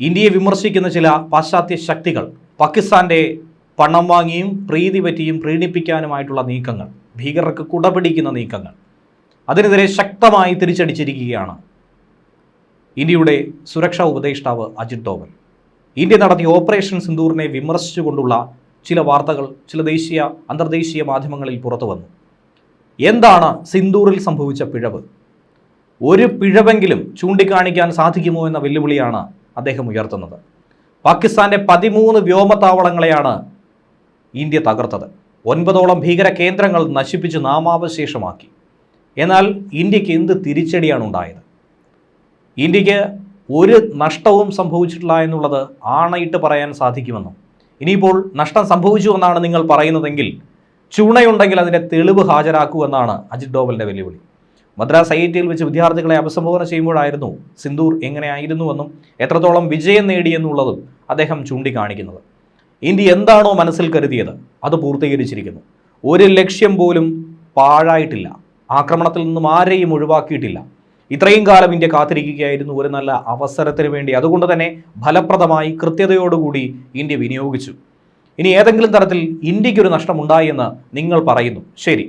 ഇന്ത്യയെ വിമർശിക്കുന്ന ചില പാശ്ചാത്യ ശക്തികൾ പാകിസ്ഥാന്റെ പണം വാങ്ങിയും പ്രീതി പറ്റിയും പ്രീണിപ്പിക്കാനുമായിട്ടുള്ള നീക്കങ്ങൾ ഭീകരർക്ക് കുടപിടിക്കുന്ന നീക്കങ്ങൾ അതിനെതിരെ ശക്തമായി തിരിച്ചടിച്ചിരിക്കുകയാണ് ഇന്ത്യയുടെ സുരക്ഷാ ഉപദേഷ്ടാവ് അജിത് ഡോവൽ. ഇന്ത്യ നടത്തിയ ഓപ്പറേഷൻ സിന്ദൂറിനെ വിമർശിച്ചുകൊണ്ടുള്ള ചില വാർത്തകൾ ചില ദേശീയ അന്തർദേശീയ മാധ്യമങ്ങളിൽ പുറത്തു വന്നു. എന്താണ് സിന്ദൂറിൽ സംഭവിച്ച പിഴവ്? ഒരു പിഴവെങ്കിലും ചൂണ്ടിക്കാണിക്കാൻ സാധിക്കുമോ എന്ന വെല്ലുവിളിയാണ് അദ്ദേഹം ഉയർത്തുന്നത്. പാകിസ്ഥാന്റെ പതിമൂന്ന് വ്യോമത്താവളങ്ങളെയാണ് ഇന്ത്യ തകർത്തത്. ഒൻപതോളം ഭീകര കേന്ദ്രങ്ങൾ നശിപ്പിച്ച് നാമാവശേഷമാക്കി. എന്നാൽ ഇന്ത്യയ്ക്ക് എന്ത് തിരിച്ചടിയാണ് ഉണ്ടായത്? ഇന്ത്യയ്ക്ക് ഒരു നഷ്ടവും സംഭവിച്ചിട്ടില്ല എന്നുള്ളത് ആണയിട്ട് പറയാൻ സാധിക്കുമെന്നും? ഇനിയിപ്പോൾ നഷ്ടം സംഭവിച്ചു എന്നാണ് നിങ്ങൾ പറയുന്നതെങ്കിൽ ചുണയുണ്ടെങ്കിൽ അതിന്റെ തെളിവ് ഹാജരാക്കൂ എന്നാണ് അജിത് ഡോവലിന്റെ വെല്ലുവിളി. മദ്രാസ് ഐ ഐ ടിയിൽ വെച്ച് വിദ്യാർത്ഥികളെ അഭിസംബോധന ചെയ്യുമ്പോഴായിരുന്നു സിന്ദൂർ എങ്ങനെയായിരുന്നുവെന്നും എത്രത്തോളം വിജയം നേടിയെന്നുള്ളതും അദ്ദേഹം ചൂണ്ടിക്കാണിക്കുന്നത്. ഇന്ത്യ എന്താണോ മനസ്സിൽ കരുതിയത് അത് പൂർത്തീകരിച്ചിരിക്കുന്നു. ഒരു ലക്ഷ്യം പോലും പാഴായിട്ടില്ല. ആക്രമണത്തിൽ നിന്നും ആരെയും ഒഴിവാക്കിയിട്ടില്ല. ഇത്രയും കാലം ഇന്ത്യ കാത്തിരിക്കുകയായിരുന്നു ഒരു നല്ല അവസരത്തിന് വേണ്ടി. അതുകൊണ്ട് തന്നെ ഫലപ്രദമായി കൃത്യതയോടുകൂടി ഇന്ത്യ വിനിയോഗിച്ചു. ഇനി ഏതെങ്കിലും തരത്തിൽ ഇന്ത്യക്കൊരു നഷ്ടമുണ്ടായി എന്ന് നിങ്ങൾ പറയുന്നു. ശരി.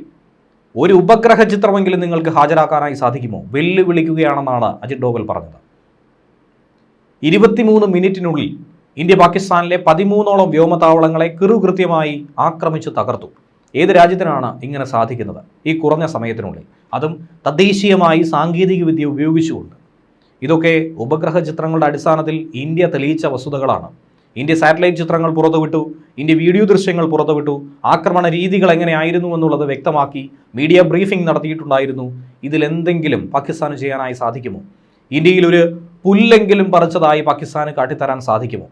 ഒരു ഉപഗ്രഹ ചിത്രമെങ്കിലും നിങ്ങൾക്ക് ഹാജരാക്കാനായി സാധിക്കുമോ? വെല്ലുവിളിക്കുകയാണെന്നാണ് അജിത് ഡോവൽ പറഞ്ഞത്. ഇരുപത്തിമൂന്ന് മിനിറ്റിനുള്ളിൽ ഇന്ത്യ പാകിസ്ഥാനിലെ പതിമൂന്നോളം വ്യോമതാവളങ്ങളെ കിറുകൃത്യമായി ആക്രമിച്ച് തകർത്തു. ഏത് രാജ്യത്തിനാണ് ഇങ്ങനെ സാധിക്കുന്നത്? ഈ കുറഞ്ഞ സമയത്തിനുള്ളിൽ. അതും തദ്ദേശീയമായി സാങ്കേതികവിദ്യ ഉപയോഗിച്ചുകൊണ്ട്. ഇതൊക്കെ ഉപഗ്രഹ ചിത്രങ്ങളുടെ അടിസ്ഥാനത്തിൽ ഇന്ത്യ തെളിയിച്ച വസ്തുതകളാണ്. ഇന്ത്യ സാറ്റലൈറ്റ് ചിത്രങ്ങൾ പുറത്തുവിട്ടു ഇന്ത്യ വീഡിയോ ദൃശ്യങ്ങൾ പുറത്തുവിട്ടു ആക്രമണ രീതികൾ എങ്ങനെയായിരുന്നു എന്നുള്ളത് വ്യക്തമാക്കി മീഡിയ ബ്രീഫിംഗ് നടത്തിയിട്ടുണ്ടായിരുന്നു. ഇതിലെന്തെങ്കിലും പാകിസ്ഥാന് ചെയ്യാനായി സാധിക്കുമോ? ഇന്ത്യയിൽ ഒരു പുല്ലെങ്കിലും പറിച്ചതായി പാകിസ്ഥാന് കാട്ടിത്തരാൻ സാധിക്കുമോ?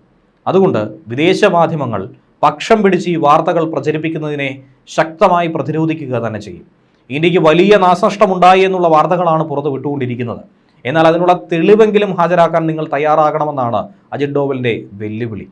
അതുകൊണ്ട് വിദേശ മാധ്യമങ്ങൾ പക്ഷം പിടിച്ച് ഈ വാർത്തകൾ പ്രചരിപ്പിക്കുന്നതിനെ ശക്തമായി പ്രതിരോധിക്കുക തന്നെ ചെയ്യും. ഇന്ത്യയ്ക്ക് വലിയ നാശനഷ്ടമുണ്ടായി എന്നുള്ള വാർത്തകളാണ് പുറത്തു വിട്ടുകൊണ്ടിരിക്കുന്നത് എന്നാൽ അതിനുള്ള തെളിവെങ്കിലും ഹാജരാക്കാൻ നിങ്ങൾ തയ്യാറാകണമെന്നാണ് അജിത് ഡോവലിന്റെ വെല്ലുവിളി.